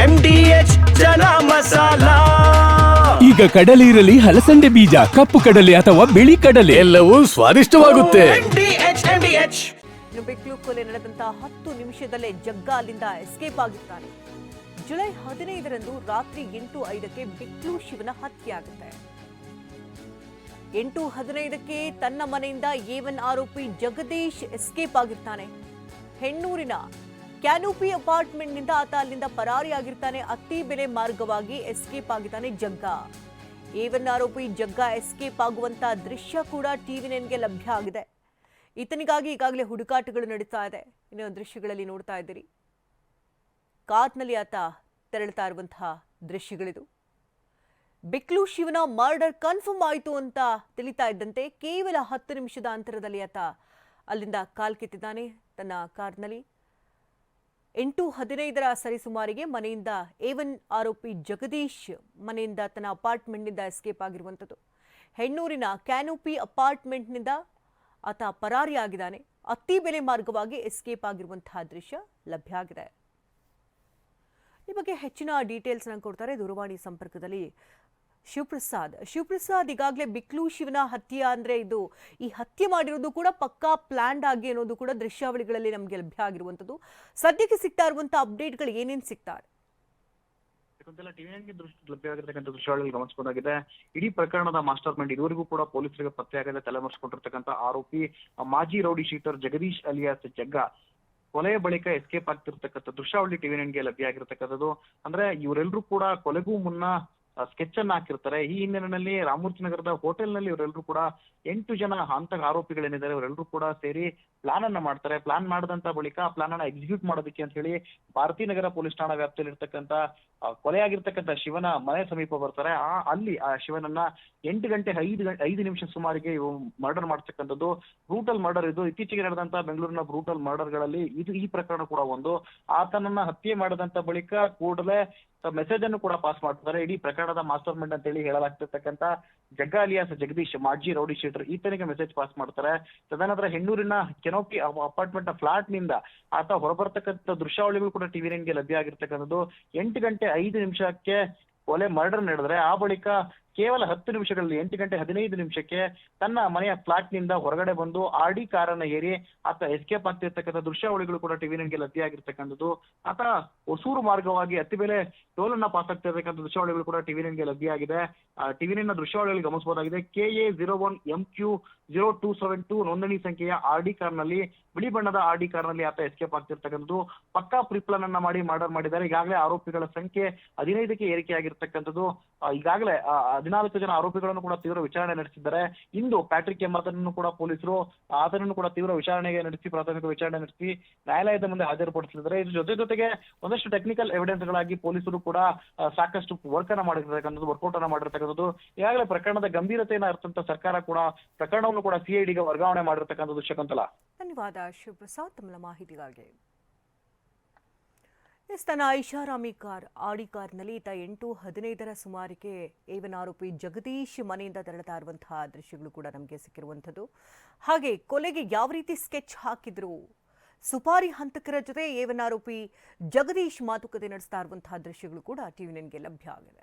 M D H chana masala. ಈಗ ಕಡಲೆ ಇರಲಿ ಹಲಸಂಡೆ ಬೀಜ ಕಪ್ಪು ಕಡಲೆ ಅಥವಾ ಬಿಳಿ ಕಡಲೆ. ಎಲ್ಲವೂ ಸ್ವಾದಿಷ್ಟವಾಗುತ್ತೆ. M D H M D H ಇನ್ನು ಬೆಕ್ಲು ಕೊಲೆ ನಡೆದಂತಹ ಹತ್ತು ನಿಮಿಷದಲ್ಲೇ ಜಗ್ಗ ಅಲ್ಲಿಂದ ಎಸ್ಕೇಪ್ ಆಗಿರ್ತಾನೆ ಜುಲೈ ಹದಿನೈದರಂದು ರಾತ್ರಿ ಎಂಟು ಐದಕ್ಕೆ ಬಿಕ್ಲು ಶಿವನ ಹತ್ಯೆ ಆಗುತ್ತೆ. ಎಂಟು ಹದಿನೈದಕ್ಕೆ ತನ್ನ ಮನೆಯಿಂದ ಏವನ್ ಆರೋಪಿ ಜಗದೀಶ್ ಎಸ್ಕೇಪ್ ಆಗಿರ್ತಾನೆ. ಹೆಣ್ಣೂರಿನ ಕ್ಯಾನೋಪಿ ಅಪಾರ್ಟ್ಮೆಂಟ್ನಿಂದ ಆತ ಅಲ್ಲಿಂದ ಪರಾರಿಯಾಗಿರ್ತಾನೆ. ಅತಿ ಬೆಲೆ ಮಾರ್ಗವಾಗಿ ಎಸ್ಕೇಪ್ ಆಗಿದ್ದಾನೆ ಜಗ್ಗ. ಏವನ್ ಆರೋಪಿ ಜಗ್ಗ ಎಸ್ಕೇಪ್ ಆಗುವಂತ ದೃಶ್ಯ ಕೂಡ ಟಿವಿ ನೈನ್ಗೆ ಲಭ್ಯ ಆಗಿದೆ. ಈತನಿಗಾಗಿ ಈಗಾಗಲೇ ಹುಡುಕಾಟಗಳು ನಡೀತಾ ಇದೆ. ಇನ್ನೊಂದು ದೃಶ್ಯಗಳಲ್ಲಿ ನೋಡ್ತಾ ಇದ್ದೀರಿ. ಕಾರ್ನಲ್ಲಿ ಆತ ತೆರಳುತ್ತಾ ಇರುವಂತಹ ದೃಶ್ಯಗಳಿದು. ಬಿಕ್ಲು ಶಿವನ ಮರ್ಡರ್ ಕನ್ಫರ್ಮ್ ಆಯಿತು ಅಂತ ತಿಳಿತಾ ಇದ್ದಂತೆ ಕೇವಲ ಹತ್ತು ನಿಮಿಷದ ಅಂತರದಲ್ಲಿ ಆತ ಅಲ್ಲಿಂದ ಕಾಲ್ಕಿತ್ತಿದ್ದಾನೆ. ತನ್ನ ಕಾರ್ನಲ್ಲಿ ಎಂಟು ಹದಿನೈದರ ಸರಿಸುಮಾರಿಗೆ ಮನೆಯಿಂದ ಏವನ್ ಆರೋಪಿ ಜಗದೀಶ್ ಮನೆಯಿಂದ ತನ್ನ ಅಪಾರ್ಟ್ಮೆಂಟ್ನಿಂದ ಎಸ್ಕೇಪ್ ಆಗಿರುವಂಥದ್ದು. ಹೆಣ್ಣೂರಿನ ಕ್ಯಾನೋಪಿ ಅಪಾರ್ಟ್ಮೆಂಟ್ನಿಂದ ಆತ ಪರಾರಿಯಾಗಿದ್ದಾನೆ ಅತಿ ಬೆಲೆ ಮಾರ್ಗವಾಗಿ ಎಸ್ಕೇಪ್ ಆಗಿರುವಂತಹ ದೃಶ್ಯ ಲಭ್ಯ ಆಗಿದೆ. ಈ ಬಗ್ಗೆ ಹೆಚ್ಚಿನ ಡೀಟೇಲ್ಸ್ ಕೊಡ್ತಾರೆ ದೂರವಾಣಿ ಸಂಪರ್ಕದಲ್ಲಿ ಶಿವಪ್ರಸಾದ್. ಶಿವಪ್ರಸಾದ್ ಈಗಾಗಲೇ ಬಿಕ್ಲು ಶಿವನ ಹತ್ಯೆ ಅಂದ್ರೆ ಇದು ಈ ಹತ್ಯೆ ಮಾಡಿರೋದು ಕೂಡ ಪಕ್ಕಾ ಪ್ಲಾನ್ಡ್ ಆಗಿ ಅನ್ನೋದು ಕೂಡ ದೃಶ್ಯಾವಳಿಗಳಲ್ಲಿ ನಮಗೆ ಲಭ್ಯ ಆಗಿರುವಂಥದ್ದು. ಸದ್ಯಕ್ಕೆ ಸಿಗ್ತಾ ಇರುವಂಥ ಅಪ್ಡೇಟ್ಗಳು ಏನೇನು ಸಿಗ್ತಾರೆ? ಇದಕ್ಕೊಂದೆಲ್ಲ ಟಿವಿ ನೈನ್ಗೆ ದೃಶ್ಯ ಲಭ್ಯವಾಗಿರ್ತಕ್ಕಂಥ ದೃಶ್ಯಾವಳಿಗಳು ಗಮನಿಸಬಹುದಾಗಿದೆ ಇಡೀ ಪ್ರಕರಣದ ಮಾಸ್ಟರ್ ಮೈಂಡ್ ಇದುವರೆಗೂ ಕೂಡ ಪೊಲೀಸರಿಗೆ ಪತ್ತೆಯಾಗದೆ ತಲೆಮರೆಸಿಕೊಂಡಿರ್ತಕ್ಕಂಥ ಆರೋಪಿ, ಮಾಜಿ ರೌಡಿ ಶೀಟರ್ ಜಗದೀಶ್ ಅಲಿಯಾಸ್ ಜಗ್ಗ ಕೊಲೆಯ ಬಳಿಕ ಎಸ್ಕೇಪ್ ಆಗ್ತಿರ್ತಕ್ಕಂಥ ದೃಶ್ಯಾವಳಿ ಟಿವಿ ನೈನ್ಗೆ ಲಭ್ಯ ಆಗಿರ್ತಕ್ಕಂಥದ್ದು. ಅಂದ್ರೆ ಇವರೆಲ್ಲರೂ ಕೂಡ ಕೊಲೆಗೂ ಮುನ್ನ ಸ್ಕೆಚ್ ಅನ್ನ ಹಾಕಿರ್ತಾರೆ. ಈ ಹಿನ್ನೆಲೆಯಲ್ಲಿ ರಾಮೂರ್ತಿ ನಗರದ ಹೋಟೆಲ್ನಲ್ಲಿ ಇವರೆಲ್ಲರೂ ಕೂಡ ಎಂಟು ಜನ ಹಂತಕ ಆರೋಪಿಗಳೇನಿದ್ದಾರೆ ಇವರೆಲ್ಲರೂ ಕೂಡ ಸೇರಿ ಪ್ಲಾನ್ ಅನ್ನ ಮಾಡ್ತಾರೆ. ಪ್ಲಾನ್ ಮಾಡಿದಂತ ಬಳಿಕ ಆ ಪ್ಲಾನ್ ಅನ್ನ ಎಕ್ಸಿಕ್ಯೂಟ್ ಮಾಡೋದಕ್ಕೆ ಅಂತ ಹೇಳಿ ಭಾರತೀ ನಗರ ಪೊಲೀಸ್ ಠಾಣಾ ವ್ಯಾಪ್ತಿಯಲ್ಲಿ ಇರ್ತಕ್ಕಂತ ಕೊಲೆಯಾಗಿರ್ತಕ್ಕಂತ ಶಿವನ ಮನೆ ಸಮೀಪ ಬರ್ತಾರೆ. ಆ, ಅಲ್ಲಿ ಆ ಶಿವನನ್ನ ಎಂಟು ಗಂಟೆ ಐದು ಐದು ನಿಮಿಷ ಸುಮಾರಿಗೆ ಇವು ಮರ್ಡರ್ ಮಾಡ್ತಕ್ಕಂಥದ್ದು. ಬ್ರೂಟಲ್ ಮರ್ಡರ್ ಇದು. ಇತ್ತೀಚೆಗೆ ನಡೆದಂತ ಬೆಂಗಳೂರಿನ ಬ್ರೂಟಲ್ ಮರ್ಡರ್ಗಳಲ್ಲಿ ಇದು ಈ ಪ್ರಕರಣ ಕೂಡ ಒಂದು. ಆತನನ್ನ ಹತ್ಯೆ ಮಾಡದಂತ ಬಳಿಕ ಕೂಡಲೇ ಮೆಸೇಜ್ ಅನ್ನು ಕೂಡ ಪಾಸ್ ಮಾಡ್ತಾರೆ ಇಡೀ ಪ್ರಕರಣದ ಮಾಸ್ಟರ್ ಮೈಂಡ್ ಅಂತ ಹೇಳಿ ಹೇಳಲಾಗ್ತಿರ್ತಕ್ಕಂಥ ಜಗ್ಗ ಅಲಿಯಾಸ್, ಜಗದೀಶ್, ಮಾಜಿ ರೌಡಿ ಶೀಟರ್ ಈತನಿಗೆ ಮೆಸೇಜ್ ಪಾಸ್ ಮಾಡ್ತಾರೆ. ತದನಂತರ ಹೆಣ್ಣೂರಿನ ಕೆನೋಪಿ ಅಪಾರ್ಟ್ಮೆಂಟ್ನ ಫ್ಲಾಟ್ನಿಂದ ಆತ ಹೊರಬರ್ತಕ್ಕಂಥ ದೃಶ್ಯಾವಳಿಗಳು ಕೂಡ ಟಿವಿ ನೈನ್ಗೆ ಲಭ್ಯ ಆಗಿರ್ತಕ್ಕಂಥದ್ದು. ಎಂಟು ಗಂಟೆ ಐದು ನಿಮಿಷಕ್ಕೆ ಕೊಲೆ ಮರ್ಡರ್ ನಡೆದ್ರೆ ಆ ಬಳಿಕ ಕೇವಲ ಹತ್ತು ನಿಮಿಷಗಳಲ್ಲಿ ಎಂಟು ಗಂಟೆ ಹದಿನೈದು ನಿಮಿಷಕ್ಕೆ ತನ್ನ ಮನೆಯ ಫ್ಲಾಟ್ನಿಂದ ಹೊರಗಡೆ ಬಂದು ಆಡಿ ಕಾರನ್ನ ಏರಿ ಆತ ಎಸ್ಕೇಪ್ ಆಗ್ತಿರ್ತಕ್ಕಂಥ ದೃಶ್ಯಾವಳಿಗಳು ಕೂಡ ಟಿವಿ ನೈನ್ಗೆ ಲಭ್ಯ ಆಗಿರ್ತಕ್ಕಂಥದ್ದು. ಆತ ಹೊಸೂರು ಮಾರ್ಗವಾಗಿ ಅತಿ ಬೆಲೆ ಟೋಲನ್ನ ಪಾಸ್ ಆಗ್ತಿರ್ತಕ್ಕಂಥ ದೃಶ್ಯಾವಳಿಗಳು ಕೂಡ ಟಿವಿ ನೈನ್ಗೆ ಲಭ್ಯ ಆಗಿದೆ. ಟಿವಿ ನೈನ್ನ ದೃಶ್ಯಾವಳಿಗಳು ಗಮನಿಸಬಹುದಾಗಿದೆ. K A zero one M Q zero two seven two ನೋಂದಣಿ ಸಂಖ್ಯೆಯ ಆರ್ ಡಿ ಕಾರ್ನಲ್ಲಿ, ಬಿಳಿ ಬಣ್ಣದ ಆರ್ ಡಿ ಕಾರ್ನಲ್ಲಿ ಆತ ಎಸ್ಕೇಪ್ ಆಗ್ತಿರ್ತಕ್ಕಂಥದ್ದು. ಪಕ್ಕಾ ಪ್ರಿಪ್ಲನ್ ಅನ್ನ ಮಾಡಿ ಮರ್ಡರ್ ಮಾಡಿದ್ದಾರೆ. ಈಗಾಗಲೇ ಆರೋಪಿಗಳ ಸಂಖ್ಯೆ ಹದಿನೈದಕ್ಕೆ ಏರಿಕೆ ಆಗಿರ್ತಕ್ಕಂಥದ್ದು ಈಗಾಗಲೇ ಹದಿನಾಲ್ಕು ಜನ ಆರೋಪಿಗಳನ್ನು ಕೂಡ ತೀವ್ರ ವಿಚಾರಣೆ ನಡೆಸಿದ್ದಾರೆ. ಇಂದು ಪ್ಯಾಟ್ರಿಕ್ ಎಂಬಾತನನ್ನು ಕೂಡ ಪೊಲೀಸರು, ಆತನನ್ನು ಕೂಡ ತೀವ್ರ ವಿಚಾರಣೆಗೆ ನಡೆಸಿ, ಪ್ರಾಥಮಿಕ ವಿಚಾರಣೆ ನಡೆಸಿ ನ್ಯಾಯಾಲಯದ ಮುಂದೆ ಹಾಜರುಪಡಿಸಿದ್ದಾರೆ. ಇದ್ರ ಜೊತೆ ಜೊತೆಗೆ ಒಂದಷ್ಟು ಟೆಕ್ನಿಕಲ್ ಎವಿಡೆನ್ಸ್ ಗಳಾಗಿ ಪೊಲೀಸರು ಕೂಡ ಸಾಕಷ್ಟು ವರ್ಕ್ ಅನ್ನ ಮಾಡಿರ್ತಕ್ಕಂಥದ್ದು ವರ್ಕೌಟ್ ಅನ್ನ ಮಾಡಿರ್ತಕ್ಕಂಥದ್ದು, ಈಗಾಗಲೇ ಪ್ರಕರಣದ ಗಂಭೀರತೆಯನ್ನು ಅರ್ಥಂತ ಸರ್ಕಾರ ಕೂಡ ಪ್ರಕರಣವನ್ನು ಕೂಡ ಸಿಐಡಿಗೆ ವರ್ಗಾವಣೆ ಮಾಡಿರ್ತಕ್ಕಂಥದ್ದು ಶಕುಂತಲಾ. ಧನ್ಯವಾದ. ಶಿವಪ್ರಸಾದ್ ತಮ್ಮ ಮಾಹಿತಿಗಾಗಿ. ತನ್ನ ಐಷಾರಾಮಿ ಕಾರ್, ಆಡಿ ಕಾರ್ನಲ್ಲಿ ಈತ ಎಂಟು, ಹದಿನೈದರ ಸುಮಾರಿಗೆ ಏವನ್ ಆರೋಪಿ ಜಗದೀಶ್ ಮನೆಯಿಂದ ತೆರಳುತ್ತಾ ಇರುವಂತಹ ದೃಶ್ಯಗಳು ಕೂಡ ನಮಗೆ ಸಿಕ್ಕಿರುವಂಥದ್ದು. ಹಾಗೆ ಕೊಲೆಗೆ ಯಾವ ರೀತಿ ಸ್ಕೆಚ್ ಹಾಕಿದ್ರು? ಸುಪಾರಿ ಹಂತಕರ ಜೊತೆ ಏವನ್ ಆರೋಪಿ ಜಗದೀಶ್ ಮಾತುಕತೆ ನಡೆಸ್ತಾ ಇರುವಂತಹ ದೃಶ್ಯಗಳು ಕೂಡ ಟಿವಿ ನನ್ಗೆ ಲಭ್ಯ ಆಗಿದೆ